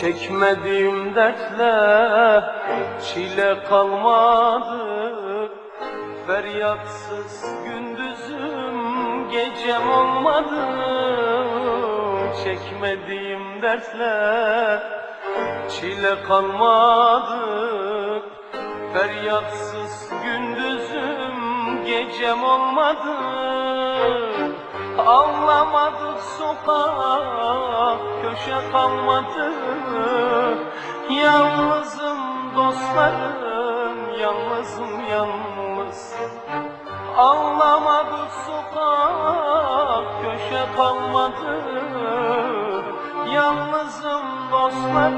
Çekmediğim dertle çile kalmadı. Feryatsız gündüzüm gecem olmadı. Çekmediğim dertle çile kalmadı. Feryatsız gündüzüm gecem olmadı. Ağlamadık sokak köşe kalmadı. Yalnızım dostlarım yalnızım yalnız. Ağlamadık sokak köşe kalmadı. Yalnızım dostlarım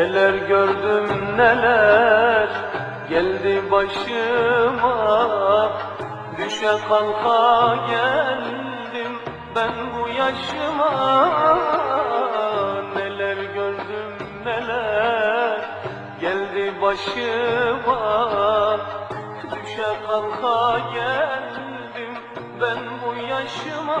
Neler gördüm neler geldi başıma. Düşe kalka geldim ben bu yaşıma. Neler gördüm neler geldi başıma. Düşe kalka geldim ben bu yaşıma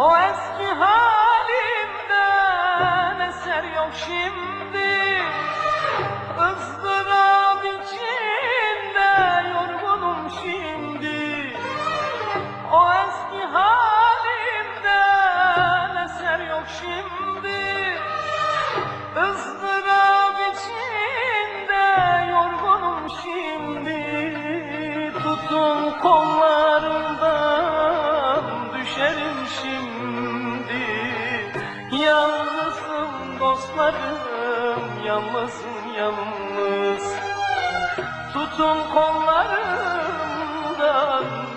O eski halimden eser yok şimdi. Izdırap içinde yorgunum şimdi. O eski halimden eser yok şimdi. Izdırap içinde yorgunum şimdi. Tutun kollarımdan düşerim şimdi. Yalnızım dostlarım, yalnızım yalnız. Tutun kollarımdan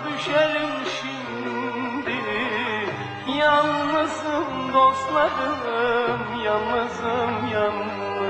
düşerim şimdi. Yalnızım dostlarım, yalnızım yalnız